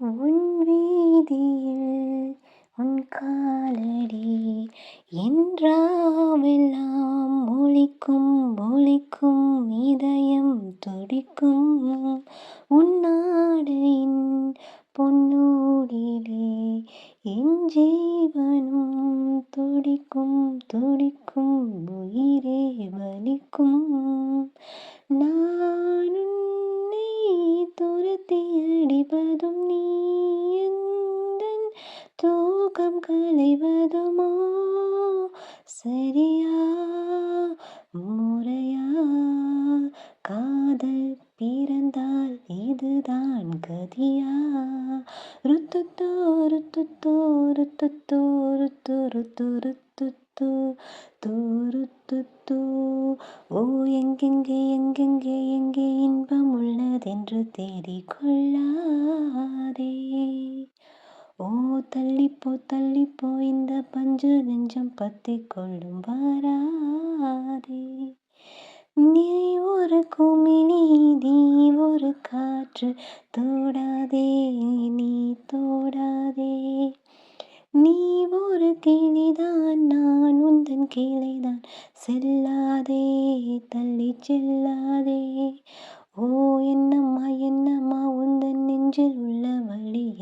உன் வீதியில் உன் காலடி என்றாவெல்லாம் ஒழிக்கும் ஒழிக்கும் இதயம் துடிக்கும். உன்னாடையின் பொன்னூடிலே என் ஜீவனும் துடிக்கும் துடிக்கும் உயிரே வலிக்கும். நான் உன்னை துரத்தி அடிப்பதும் நீ எந்தன் தூக்கம் கலைவதுமோ சரியா? முறையா? காதல் பிறந்தால் இதுதான் கதியா? ருத்துத்தோ ருத்துத்தோ ருத்துத்தோ ருத்து ருத்து ருத்துத்து தூருத்துத்து ஓ எங்கெங்கே எங்கெங்கே எங்கே இன்பம் உள்ளதென்று தேடிக்கொள்ளா? தள்ளிப்போ தள்ளிப்போ இந்த பஞ்சு நெஞ்சம் பத்தி கொள்ளும் வாராதே. நீ ஒரு குமிழி நீ ஒரு காற்று தோடாதே நீ தோடாதே. நீ ஒரு கிளிதான் நான் உந்தன் கிளைதான் செல்லாதே தள்ளி செல்லாதே. ஓ என்னம்மா என்னம்மா உந்தன் நெஞ்சில் உள்ள வழி